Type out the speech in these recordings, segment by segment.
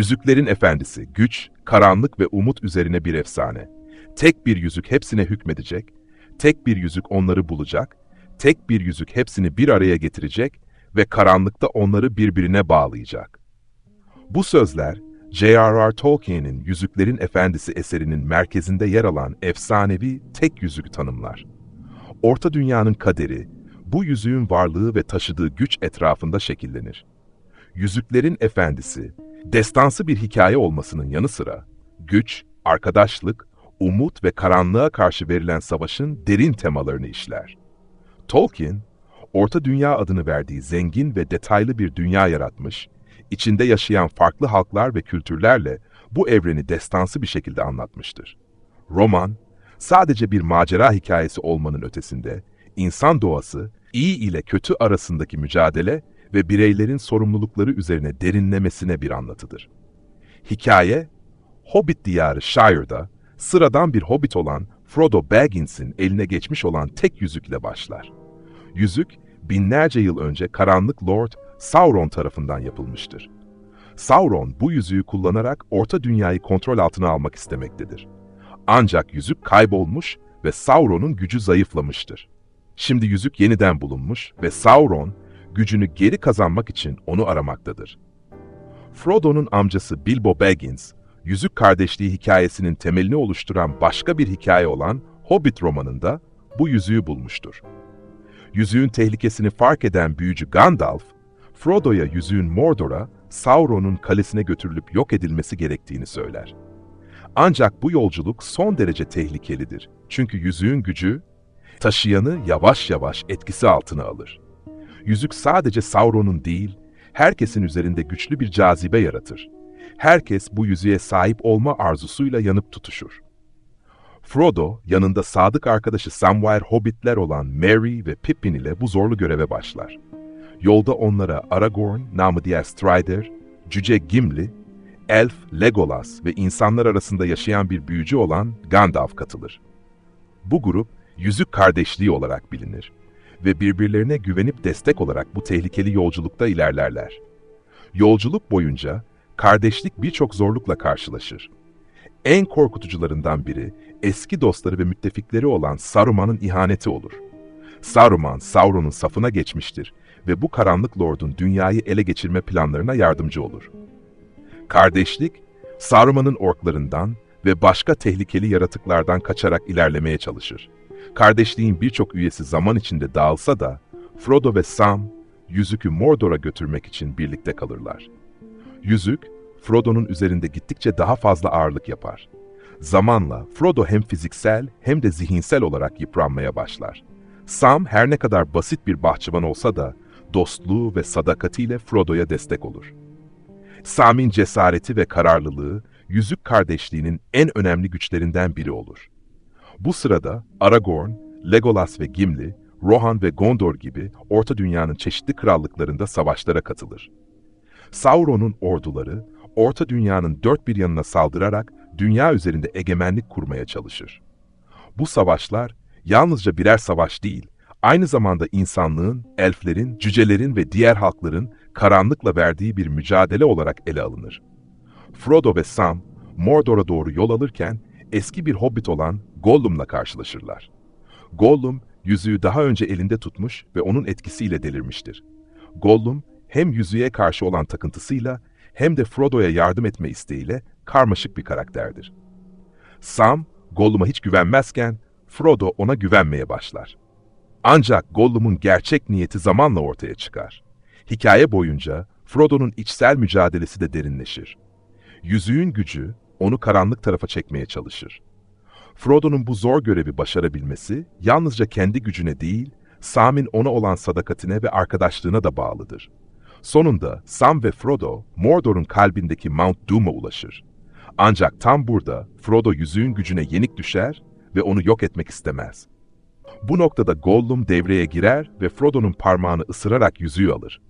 Yüzüklerin Efendisi, güç, karanlık ve umut üzerine bir efsane. Tek bir yüzük hepsine hükmedecek, tek bir yüzük onları bulacak, tek bir yüzük hepsini bir araya getirecek ve karanlıkta onları birbirine bağlayacak. Bu sözler, J.R.R. Tolkien'in Yüzüklerin Efendisi eserinin merkezinde yer alan efsanevi tek yüzük tanımlar. Orta Dünya'nın kaderi, bu yüzüğün varlığı ve taşıdığı güç etrafında şekillenir. Yüzüklerin Efendisi, destansı bir hikaye olmasının yanı sıra, güç, arkadaşlık, umut ve karanlığa karşı verilen savaşın derin temalarını işler. Tolkien, Orta Dünya adını verdiği zengin ve detaylı bir dünya yaratmış, içinde yaşayan farklı halklar ve kültürlerle bu evreni destansı bir şekilde anlatmıştır. Roman, sadece bir macera hikayesi olmanın ötesinde, insan doğası, iyi ile kötü arasındaki mücadele ve bireylerin sorumlulukları üzerine derinlemesine bir anlatıdır. Hikaye, Hobbit diyarı Shire'da sıradan bir hobbit olan Frodo Baggins'in eline geçmiş olan tek yüzükle başlar. Yüzük, binlerce yıl önce karanlık Lord Sauron tarafından yapılmıştır. Sauron bu yüzüğü kullanarak Orta Dünya'yı kontrol altına almak istemektedir. Ancak yüzük kaybolmuş ve Sauron'un gücü zayıflamıştır. Şimdi yüzük yeniden bulunmuş ve Sauron gücünü geri kazanmak için onu aramaktadır. Frodo'nun amcası Bilbo Baggins, Yüzük Kardeşliği hikayesinin temelini oluşturan başka bir hikaye olan Hobbit romanında bu yüzüğü bulmuştur. Yüzüğün tehlikesini fark eden büyücü Gandalf, Frodo'ya yüzüğün Mordor'a, Sauron'un kalesine götürülüp yok edilmesi gerektiğini söyler. Ancak bu yolculuk son derece tehlikelidir. Çünkü yüzüğün gücü, taşıyanı yavaş yavaş etkisi altına alır. Yüzük sadece Sauron'un değil, herkesin üzerinde güçlü bir cazibe yaratır. Herkes bu yüzüğe sahip olma arzusuyla yanıp tutuşur. Frodo, yanında sadık arkadaşı Samwise Hobbitler olan Merry ve Pippin ile bu zorlu göreve başlar. Yolda onlara Aragorn, namı diğer Strider, Cüce Gimli, Elf, Legolas ve insanlar arasında yaşayan bir büyücü olan Gandalf katılır. Bu grup, Yüzük Kardeşliği olarak bilinir ve birbirlerine güvenip destek olarak bu tehlikeli yolculukta ilerlerler. Yolculuk boyunca kardeşlik birçok zorlukla karşılaşır. En korkutucularından biri eski dostları ve müttefikleri olan Saruman'ın ihaneti olur. Saruman, Sauron'un safına geçmiştir ve bu karanlık lordun dünyayı ele geçirme planlarına yardımcı olur. Kardeşlik, Saruman'ın orklarından ve başka tehlikeli yaratıklardan kaçarak ilerlemeye çalışır. Kardeşliğin birçok üyesi zaman içinde dağılsa da, Frodo ve Sam, yüzükü Mordor'a götürmek için birlikte kalırlar. Yüzük, Frodo'nun üzerinde gittikçe daha fazla ağırlık yapar. Zamanla Frodo hem fiziksel hem de zihinsel olarak yıpranmaya başlar. Sam her ne kadar basit bir bahçıvan olsa da dostluğu ve sadakatiyle Frodo'ya destek olur. Sam'in cesareti ve kararlılığı yüzük kardeşliğinin en önemli güçlerinden biri olur. Bu sırada Aragorn, Legolas ve Gimli, Rohan ve Gondor gibi Orta Dünya'nın çeşitli krallıklarında savaşlara katılır. Sauron'un orduları Orta Dünya'nın dört bir yanına saldırarak dünya üzerinde egemenlik kurmaya çalışır. Bu savaşlar yalnızca birer savaş değil, aynı zamanda insanlığın, elflerin, cücelerin ve diğer halkların karanlıkla verdiği bir mücadele olarak ele alınır. Frodo ve Sam, Mordor'a doğru yol alırken eski bir hobbit olan Gollum'la karşılaşırlar. Gollum, yüzüğü daha önce elinde tutmuş ve onun etkisiyle delirmiştir. Gollum, hem yüzüğe karşı olan takıntısıyla hem de Frodo'ya yardım etme isteğiyle karmaşık bir karakterdir. Sam, Gollum'a hiç güvenmezken Frodo ona güvenmeye başlar. Ancak Gollum'un gerçek niyeti zamanla ortaya çıkar. Hikaye boyunca Frodo'nun içsel mücadelesi de derinleşir. Yüzüğün gücü onu karanlık tarafa çekmeye çalışır. Frodo'nun bu zor görevi başarabilmesi yalnızca kendi gücüne değil, Sam'in ona olan sadakatine ve arkadaşlığına da bağlıdır. Sonunda Sam ve Frodo, Mordor'un kalbindeki Mount Doom'a ulaşır. Ancak tam burada Frodo yüzüğün gücüne yenik düşer ve onu yok etmek istemez. Bu noktada Gollum devreye girer ve Frodo'nun parmağını ısırarak yüzüğü alır.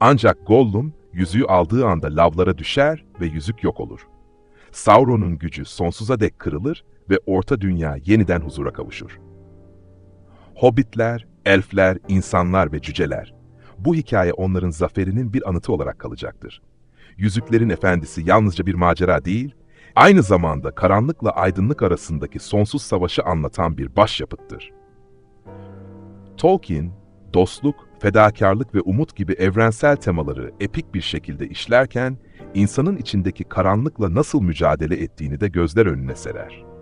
Ancak Gollum yüzüğü aldığı anda lavlara düşer ve yüzük yok olur. Sauron'un gücü sonsuza dek kırılır ve Orta Dünya yeniden huzura kavuşur. Hobbitler, elfler, insanlar ve cüceler. Bu hikaye onların zaferinin bir anıtı olarak kalacaktır. Yüzüklerin Efendisi yalnızca bir macera değil, aynı zamanda karanlıkla aydınlık arasındaki sonsuz savaşı anlatan bir başyapıttır. Tolkien, dostluk, fedakarlık ve umut gibi evrensel temaları epik bir şekilde işlerken, insanın içindeki karanlıkla nasıl mücadele ettiğini de gözler önüne serer.